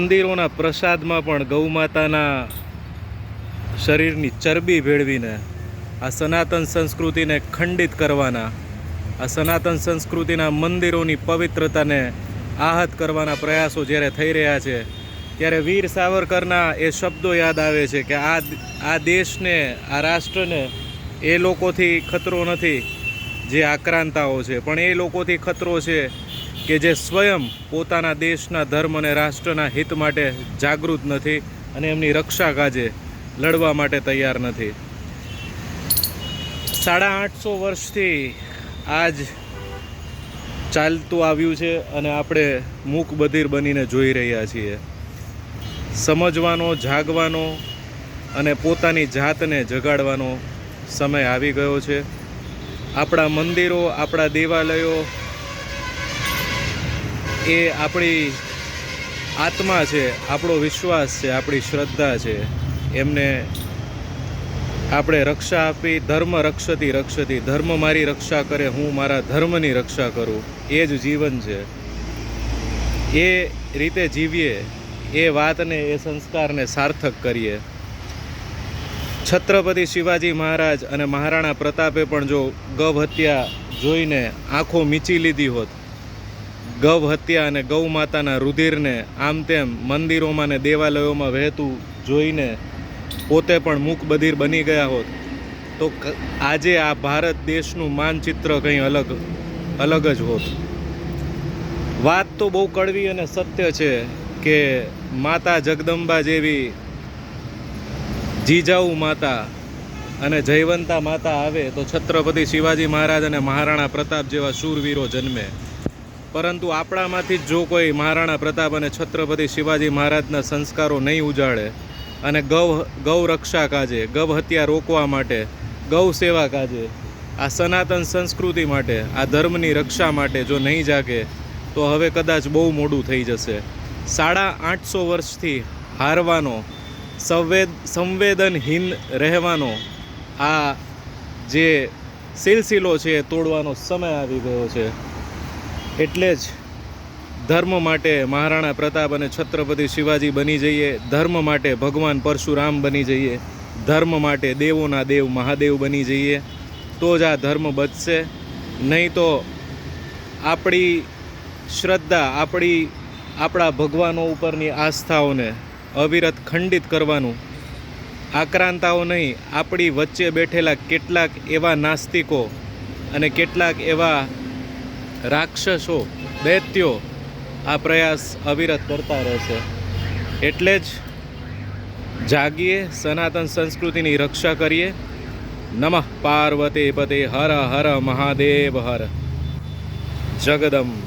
મંદિરોના પ્રસાદમાં પણ ગૌમાતાના શરીરની ચરબી ભેળવીને આ સનાતન સંસ્કૃતિને ખંડિત કરવાના, આ સનાતન સંસ્કૃતિના મંદિરોની પવિત્રતાને આહત કરવાના પ્રયાસો જ્યારે થઈ રહ્યા છે, ત્યારે વીર સાવરકરના એ શબ્દો યાદ આવે છે કે આ આ દેશને, આ રાષ્ટ્રને એ લોકોથી ખતરો નથી જે આક્રાંતાઓ છે, પણ એ લોકોથી ખતરો છે કે જે સ્વયં પોતાના દેશના ધર્મ અને રાષ્ટ્રના હિત માટે જાગૃત નથી અને એમની રક્ષા કાજે લડવા માટે તૈયાર નથી. સાડા આઠસો વર્ષથી આજ ચાલતું આવ્યું છે અને આપણે મૂક બધિર બનીને જોઈ રહ્યા છીએ. સમજવાનો, જાગવાનો અને પોતાની જાતને જગાડવાનો સમય આવી ગયો છે. આપણા મંદિરો, આપણા દેવાલયો એ આપણી આત્મા છે, આપણો વિશ્વાસ છે, આપણી શ્રદ્ધા છે. એમને આપણે રક્ષા આપી, ધર્મ રક્ષતી રક્ષતી, ધર્મ મારી રક્ષા કરે, હું મારા ધર્મની રક્ષા કરું. એ જ જીવન છે. એ રીતે જીવીએ, એ વાતને, એ સંસ્કારને સાર્થક કરીએ. છત્રપતિ શિવાજી મહારાજ અને મહારાણા પ્રતાપે પણ જો ગૌ હત્યા જોઈને આંખો મીચી લીધી હોત ગૌ હત્યા અને ગૌ માતાના રુધિરને આમ તેમ મંદિરોમાં ને દેવાલયોમાં વહેતું જોઈને પોતે પણ મૂક બધિર બની ગયા હોત. તો આજે આ ભારત દેશનું માનચિત્ર કંઈ અલગ અલગ જ હોત. વાત તો બહુ કડવી અને સત્ય છે કે માતા જગદંબા જેવી જીજાઉ માતા અને જયવંતા માતા આવે તો છત્રપતિ શિવાજી મહારાજ અને મહારાણા પ્રતાપ જેવા શૂરવીરો જન્મે. પરંતુ આપણામાંથી જ જો કોઈ મહારાણા પ્રતાપ અને છત્રપતિ શિવાજી મહારાજના સંસ્કારો નહીં ઉજાડે અને ગૌ ગૌ રક્ષા કાજે, ગૌ હત્યા રોકવા માટે, ગૌ સેવા કાજે, આ સનાતન સંસ્કૃતિ માટે, આ ધર્મની રક્ષા માટે જો નહીં જાગે, તો હવે કદાચ બહુ મોડું થઈ જશે. સાડા આઠસો વર્ષથી હારવાનો, સંવેદ, સંવેદનહીન રહેવાનો આ જે સિલસિલો છે એ તોડવાનો સમય આવી ગયો છે. એટલે જ ધર્મ માટે મહારાણા પ્રતાપ અને છત્રપતિ શિવાજી બની જઈએ. ધર્મ માટે ભગવાન પરશુરામ બની જઈએ. ધર્મ માટે દેવોના દેવ મહાદેવ બની જઈએ. તો જ આ ધર્મ બચશે. નહીં તો આપણી શ્રદ્ધા, આપણી, આપણા ભગવાનો ઉપરની આસ્થાઓને અવિરત ખંડિત કરવાનું. આક્રાંતાઓ નહીં, આપણી વચ્ચે બેઠેલા કેટલાક એવા નાસ્તિકો અને કેટલાક એવા રાક્ષસો, દૈત્યો આ પ્રયાસ અવિરત કરતા રહેશે. એટલે જ જાગીએ, સનાતન સંસ્કૃતિની રક્ષા કરીએ. નમઃ પાર્વતી પતે હર હર મહાદેવ હર. જગદંબ.